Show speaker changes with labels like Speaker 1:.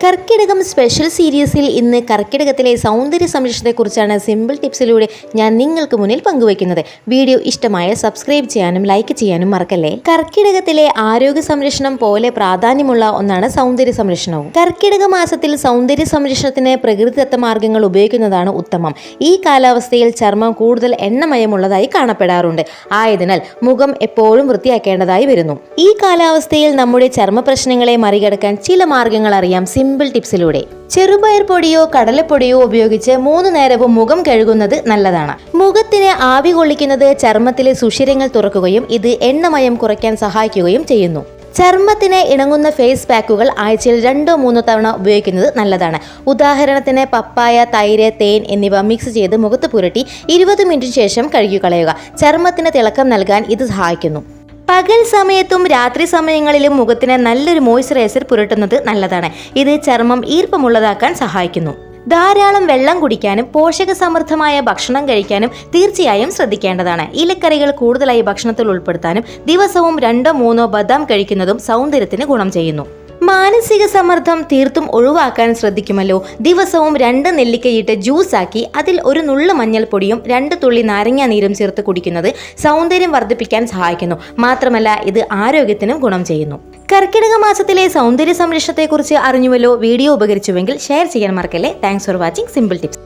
Speaker 1: കർക്കിടകം special സീരീസിൽ ഇന്ന് കർക്കിടകത്തിലെ സൗന്ദര്യ സംരക്ഷണത്തെക്കുറിച്ചാണ് സിമ്പിൾ ടിപ്സിലൂടെ ഞാൻ നിങ്ങൾക്ക് മുന്നിൽ പങ്കുവയ്ക്കുന്നത്. വീഡിയോ ഇഷ്ടമായ സബ്സ്ക്രൈബ് ചെയ്യാനും ലൈക്ക് ചെയ്യാനും മറക്കല്ലേ? കർക്കിടകത്തിലെ ആരോഗ്യ സംരക്ഷണം പോലെ പ്രാധാന്യമുള്ള ഒന്നാണ് സൗന്ദര്യ സംരക്ഷണവും. കർക്കിടക മാസത്തിൽ സൗന്ദര്യ സംരക്ഷണത്തിന് പ്രകൃതിദത്ത മാർഗങ്ങൾ ഉപയോഗിക്കുന്നതാണ് ഉത്തമം. ഈ കാലാവസ്ഥയിൽ ചർമ്മം കൂടുതൽ എണ്ണമയമുള്ളതായി കാണപ്പെടാറുണ്ട്. ആയതിനാൽ മുഖം എപ്പോഴും വൃത്തിയാക്കേണ്ടതായി വരുന്നു. ഈ കാലാവസ്ഥയിൽ നമ്മുടെ ചർമ്മ പ്രശ്നങ്ങളെ മറികടക്കാൻ ചില മാർഗങ്ങൾ അറിയാം. സിമ്പിൾ ടിപ്സിലൂടെ. ചെറുപയർ പൊടിയോ കടലപ്പൊടിയോ ഉപയോഗിച്ച് മൂന്ന് നേരവും മുഖം കഴുകുന്നത് നല്ലതാണ്. മുഖത്തിന് ആവി കൊള്ളിക്കുന്നത് ചർമ്മത്തിലെ സുഷിരങ്ങൾ തുറക്കുകയും ഇത് എണ്ണമയം കുറയ്ക്കാൻ സഹായിക്കുകയും ചെയ്യുന്നു. ചർമ്മത്തിന് ഇണങ്ങുന്ന ഫേസ് പാക്കുകൾ ആഴ്ചയിൽ രണ്ടോ മൂന്നോ തവണ ഉപയോഗിക്കുന്നത് നല്ലതാണ്. ഉദാഹരണത്തിന് പപ്പായ തൈര് തേൻ എന്നിവ മിക്സ് ചെയ്ത് മുഖത്ത് പുരട്ടി ഇരുപത് മിനിറ്റിന് ശേഷം കഴുകി കളയുക ചർമ്മത്തിന് തിളക്കം നൽകാൻ ഇത് സഹായിക്കുന്നു. പകൽ സമയത്തും രാത്രി സമയങ്ങളിലും മുഖത്തിന് നല്ലൊരു മോയ്സ്ചറൈസർ പുരട്ടുന്നത് നല്ലതാണ്. ഇത് ചർമ്മം ഈർപ്പമുള്ളതാക്കാൻ സഹായിക്കുന്നു. ധാരാളം വെള്ളം കുടിക്കാനും പോഷക സമൃദ്ധമായ ഭക്ഷണം കഴിക്കാനും തീർച്ചയായും ശ്രദ്ധിക്കേണ്ടതാണ്. ഇലക്കറികൾ കൂടുതലായി ഭക്ഷണത്തിൽ ഉൾപ്പെടുത്താനും ദിവസവും രണ്ടോ മൂന്നോ ബദാം കഴിക്കുന്നതും സൗന്ദര്യത്തിന് ഗുണം ചെയ്യുന്നു. മാനസിക സമ്മർദ്ദം തീർത്തും ഒഴിവാക്കാൻ ശ്രദ്ധിക്കുമല്ലോ. ദിവസവും രണ്ട് നെല്ലിക്കയിട്ട് ജ്യൂസാക്കി അതിൽ ഒരു നുള്ളു മഞ്ഞൾപ്പൊടിയും രണ്ട് തുള്ളി നാരങ്ങ നീരും ചേർത്ത് കുടിക്കുന്നത് സൗന്ദര്യം വർദ്ധിപ്പിക്കാൻ സഹായിക്കുന്നു. മാത്രമല്ല ഇത് ആരോഗ്യത്തിനും ഗുണം ചെയ്യുന്നു. കർക്കിടക മാസത്തിലെ സൗന്ദര്യ സംരക്ഷണത്തെക്കുറിച്ച് അറിഞ്ഞുവല്ലോ വീഡിയോ ഉപകരിച്ചുവെങ്കിൽ ഷെയർ ചെയ്യാൻ മറക്കല്ലേ. Thanks for watching simple tips